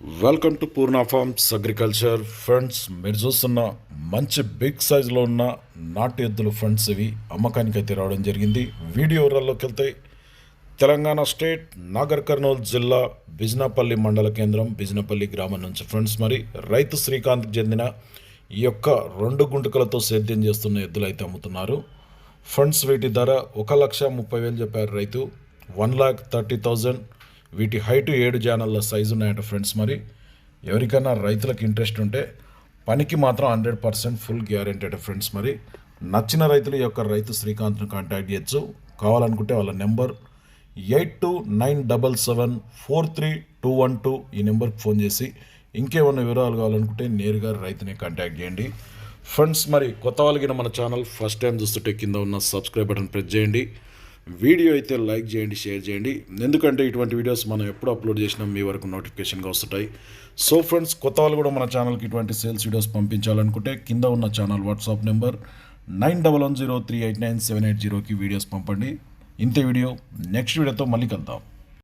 Welcome to Purna farms agriculture friends మీరు చూస్తున్న మంచి బిగ్ సైజులో ఉన్న నాటు ఎద్దుల ఫ్రెండ్స్ ఇవి. అమ్మకానికి అయితే రావడం జరిగింది. వీడియో వివరాల్లోకి వెళ్తే తెలంగాణ స్టేట్ నాగర్ కర్నూలు జిల్లా బిజినపల్లి మండల కేంద్రం బిజినపల్లి గ్రామం నుంచి ఫ్రెండ్స్ మరి రైతు శ్రీకాంత్కి చెందిన ఈ యొక్క రెండు గుంటకలతో సేద్యం చేస్తున్న ఎద్దులు అయితే అమ్ముతున్నారు. ఫండ్స్ వీటి ధర ఒక లక్ష ముప్పై వేలు చెప్పారు రైతు. వన్ లాక్ థర్టీ థౌజండ్ వీటి హైటు ఏడు జానల్ల సైజు ఉన్నాయట ఫ్రెండ్స్ మరి. ఎవరికైనా రైతులకు ఇంట్రెస్ట్ ఉంటే పనికి మాత్రం hundred percent full guaranteed friends మరి. నచ్చిన రైతులు యొక్క రైతు శ్రీకాంత్ను కాంటాక్ట్ చేయొచ్చు. కావాలనుకుంటే వాళ్ళ number eight two nine double seven four three two one two ఈ నెంబర్కి ఫోన్ చేసి ఇంకేమన్నా వివరాలు కావాలనుకుంటే నేరుగా రైతుని కాంటాక్ట్ చేయండి. ఫ్రెండ్స్ మరి కొత్త వాళ్ళకి మన ఛానల్ ఫస్ట్ టైం చూస్తుంటే కింద ఉన్న సబ్స్క్రైబ్ బటన్ ప్రెస్ చేయండి. వీడియో అయితే లైక్ చేయండి షేర్ చేయండి. ఎందుకంటే ఇటువంటి వీడియోస్ మనం ఎప్పుడు అప్లోడ్ చేసినా మీ వరకు నోటిఫికేషన్గా వస్తుంటాయి. సో ఫ్రెండ్స్ కొత్త వాళ్ళు కూడా మన ఛానల్కి ఇటువంటి సేల్స్ వీడియోస్ పంపించాలనుకుంటే కింద ఉన్న channel WhatsApp number nine double one zero three eight nine seven eight జీరోకి వీడియోస్ పంపండి. ఇంతే వీడియో నెక్స్ట్ వీడియోతో మళ్ళీ కలుద్దాం.